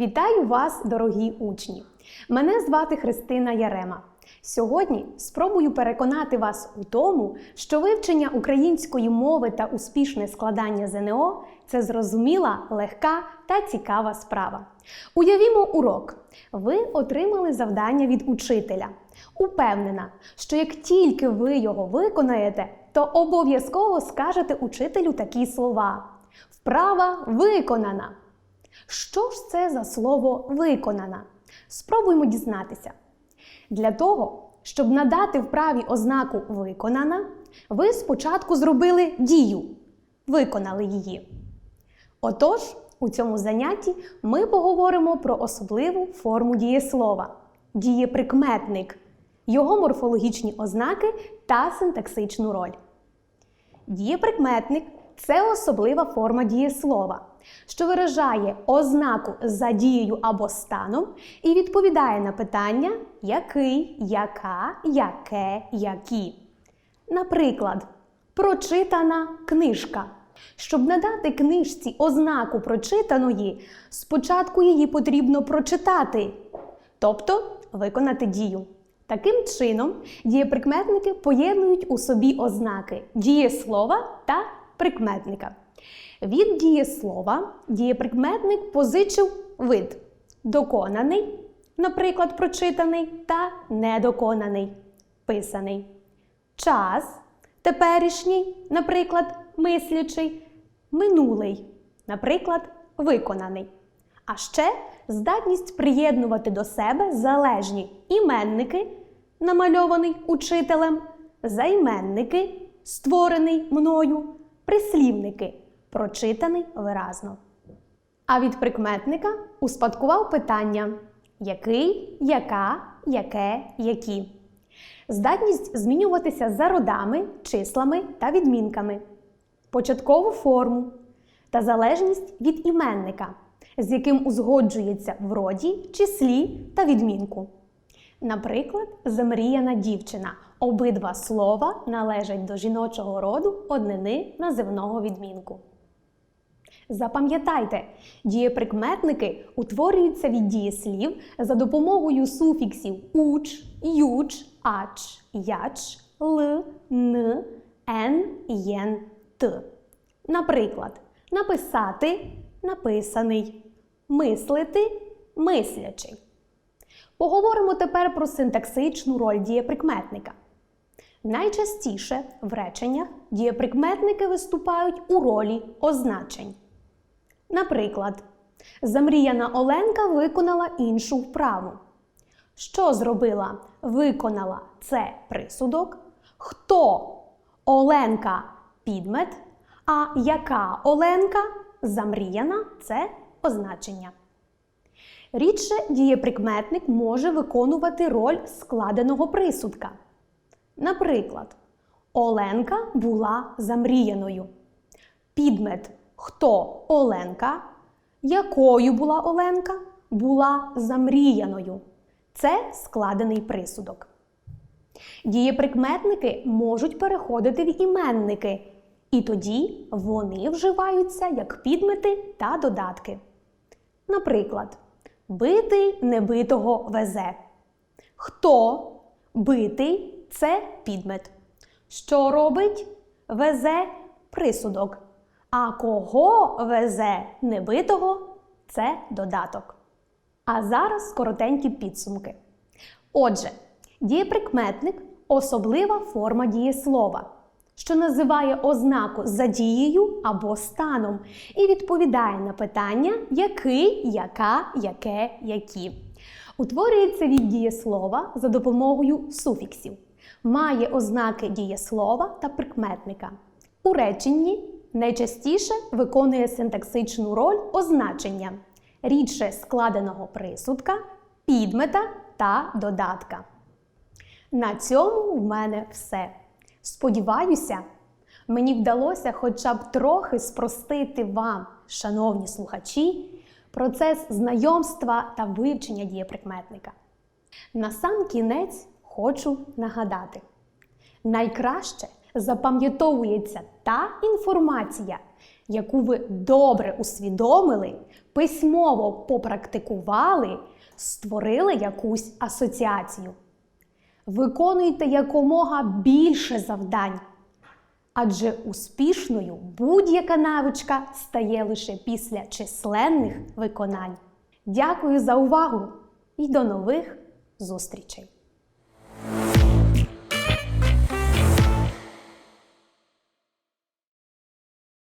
Вітаю вас, дорогі учні! Мене звати Христина Ярема. Сьогодні спробую переконати вас у тому, що вивчення української мови та успішне складання ЗНО це зрозуміла, легка та цікава справа. Уявімо урок. Ви отримали завдання від учителя. Упевнена, що як тільки ви його виконаєте, то обов'язково скажете учителю такі слова: Вправа виконана. Що ж це за слово виконана? Спробуймо дізнатися. Для того, щоб надати вправі ознаку виконана, ви спочатку зробили дію, виконали її. Отож, у цьому занятті ми поговоримо про особливу форму дієслова дієприкметник, його морфологічні ознаки та синтаксичну роль. Дієприкметник це особлива форма дієслова, що виражає ознаку за дією або станом і відповідає на питання який, яка, яке, які. Наприклад, прочитана книжка. Щоб надати книжці ознаку прочитаної, спочатку її потрібно прочитати, тобто виконати дію. Таким чином, дієприкметники поєднують у собі ознаки дієслова та прикметника. Від дієслова дієприкметник позичив вид доконаний, наприклад, прочитаний та недоконаний писаний. Час теперішній, наприклад, мислячий, минулий, наприклад, виконаний. А ще здатність приєднувати до себе залежні іменники, намальований учителем, займенники, створений мною, прислівники, прочитаний виразно. А від прикметника успадкував питання який, яка, яке, які. Здатність змінюватися за родами, числами та відмінками, початкову форму та залежність від іменника, з яким узгоджується в роді, числі та відмінку. Наприклад, замріяна дівчина. Обидва слова належать до жіночого роду однини називного відмінку. Запам'ятайте, дієприкметники утворюються від дієслів за допомогою суфіксів уч, юч, ач, яч, л, н, н, єн, т. Наприклад, написати написаний, мислити мислячий. Поговоримо тепер про синтаксичну роль дієприкметника. Найчастіше в реченнях дієприкметники виступають у ролі означень. Наприклад, замріяна Оленка виконала іншу вправу. Що зробила? Виконала це присудок. Хто Оленка підмет, а яка Оленка замріяна це означення. Рідше дієприкметник може виконувати роль складеного присудка. Наприклад, Оленка була замріяною. Підмет хто Оленка, якою була Оленка, була замріяною. Це складений присудок. Дієприкметники можуть переходити в іменники, і тоді вони вживаються як підмети та додатки. Наприклад, битий небитого везе. Хто битий це підмет. Що робить? Везе присудок. А кого везе небитого це додаток. А зараз коротенькі підсумки. Отже, дієприкметник особлива форма дієслова, що називає ознаку за дією або станом і відповідає на питання який, яка, яке, які. Утворюється від дієслова за допомогою суфіксів. Має ознаки дієслова та прикметника. У реченні найчастіше виконує синтаксичну роль означення, рідше складеного присудка, підмета та додатка. На цьому в мене все. Сподіваюся, мені вдалося хоча б трохи спростити вам, шановні слухачі, процес знайомства та вивчення дієприкметника. На сам кінець хочу нагадати: найкраще запам'ятовується та інформація, яку ви добре усвідомили, письмово попрактикували, створили якусь асоціацію. Виконуйте якомога більше завдань, адже успішною будь-яка навичка стає лише після численних виконань. Дякую за увагу і до нових зустрічей!